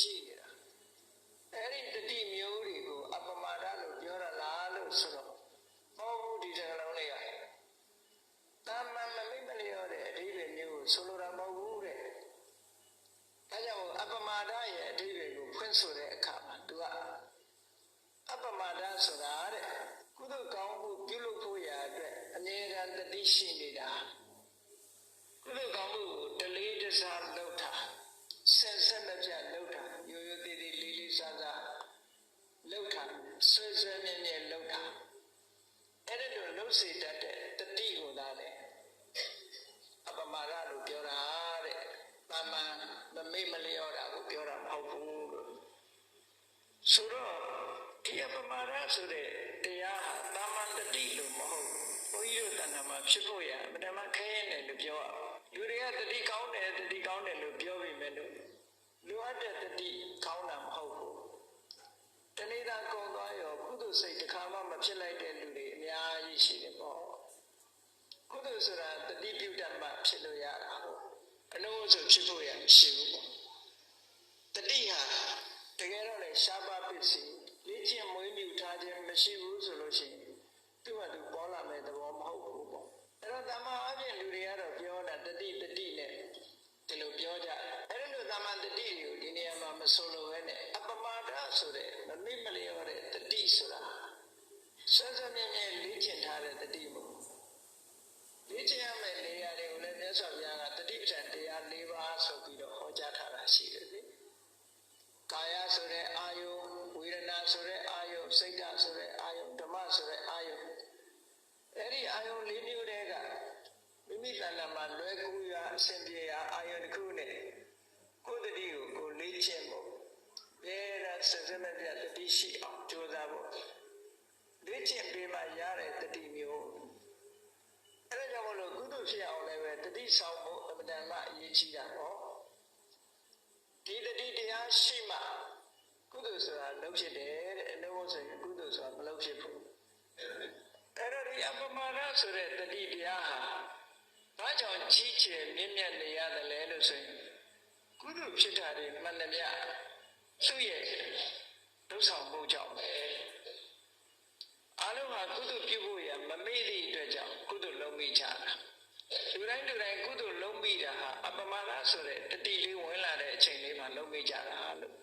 ရှိနေတာအဲ့ဒီတတိမျိုးတွေကိုအပမာဒလို့ပြောရလားလို့ဆိုတော့မဟုတ်ဘူးဒီစကားလုံးလေးကတာမန်မမိတ်မလျော့တဲ့အဓိပ္ပာယ်မျိုးကိုဆိုလိုတာမဟုတ်ဘူးတဲ့ဒါကြောင့်အပမာဒရဲ့အဓိပ္ပာယ်ကိုဖွင့်ဆိုတဲ့အခါမှာသူကအပမာဒဆိုတာတဲ့ကုသိုလ်ကောင်းမှုပြုလုပ်ဖို့ရာအတွက်အမြဲတမ်းတတိရှိနေတာကုသိုလ်ကောင်းမှုကိုတလေးတစားလုပ်တာဆက်ဆက်မပြတ်လုပ်တာရိုးရိုးသေးသေး လေးလေးစားစားလုပ်တာဆွဲဆွဲမြဲမြဲလုပ်တာအဲ့ဒါလိုလုပ်စေတတ်တဲ့တတိကိုသာလေအပမာဒလို့ပြောတာတဲ့။တာမန်မမေ့မလျော့တာကိုပြောတာမဟုတ်ဘူးလို့ဆိုတော့ဒီအပမာဒဆိုတဲ့တရားဟာတာမန်တတိလို့မဟုတ်ဘူး။ဘုန်းကြီးတို့တဏ္ဍာမှာဖြစ်ဖို့ရအမှန်တမ်းခဲရဲတယ်လို့ပြောရအောင်။လူတွေကတတိကောင်းတယ်တတိကောင်းတယ်လို့ပြောပြီးမယ်လို့လိုအပ်တဲ့တတိကောင်းတာ များကြီးရှိတယ်ပေါ့။ကုသိုလ်ဆိုတာတတိပြုတတ်မှဖြစ်လို့ရတာဟုတ်။အလုံးစုံဖြစ်ဖို့ရမရှိဘူးပေါ့။တတိဟာတကယ်တော့လေရှားပါပစ္စည်းလေ့ကျင့်မွေးမြူထားခြင်းမရှိဘူးဆိုလို့ရှိရင်သူ့ဟာသူပေါ်လာမဲ့သဘောမဟုတ်ဘူးပေါ့။အဲ့တော့တမန်အပြင်လူတွေကတော့ပြောတာတတိတတိနဲ့ဒီလိုပြောကြ။အဲ့ဒီလိုတမန်တတိကိုဒီနေရာမှာမဆိုလိုပဲနဲ့အပမာဒဆိုတဲ့မမိမလျော့တဲ့တတိဆိုတာ ဆွမ်းဆွမ်းမြဲမြဲလေ့ကျင့်ထားတဲ့တတိပေါ့။လေ့ကျင့်ရမယ့်နေရာတွေကိုလည်းမြတ်စွာဘုရားကတတိပဋ္ဌာန်တရား၄ပါးဆိုပြီးတော့ဟောကြားထားတာရှိတယ်လေ။ကာယဆိုတဲ့အာယုဝေဒနာဆိုတဲ့အာယုစိတ်ဓာတ်ဆိုတဲ့အာယုဓမ္မဆိုတဲ့အာယုအဲ့ဒီအာယု၄မျိုးတည်းကမိမိတဏ္ဍာမှာလွယ်ကူရာအစဉ်ပြေရာအာယုတစ်ခုနဲ့ကိုယ်တတိကိုကိုလေ့ကျင့်ဖို့ဘယ်ရစစမပြတတိရှိအောင်ကြိုး ဖြစ်အောင်လည်းပဲတတိဆောင်ဖို့အမှန်တမ်းမှအရေးကြီးတာပေါ့ဒီတတိတရားရှိမှကုသိုလ်ဆိုတာလုပ်ဖြစ်တယ်တဲ့အလုံးစုံကုသိုလ်ဆိုတာမလုပ်ဖြစ်ဘူးအဲ့တော့ဒီအပမနာဆိုတဲ့တတိတရားဟာဘာကြောင့်ကြီးကျယ်မြင့်မြတ်နေရတယ်လဲလို့ဆိုရင်ကုသိုလ်ဖြစ်တာတွေမှန်သမျှသူ့ရဲ့ဒုဆောင်မှုကြောင့်ပဲအလုံးဟာကုသိုလ်ပြုဖို့ရမမေ့သည့်အတွက်ကြောင့်ကုသိုလ်လုံးမိကြတာ လူတိုင်းလူတိုင်းကုသိုလ်လုံးမိတာဟာအပမနာဆိုတဲ့တတိလေးဝင်လာတဲ့အချိန်လေးမှာလုံးမိကြတာလို့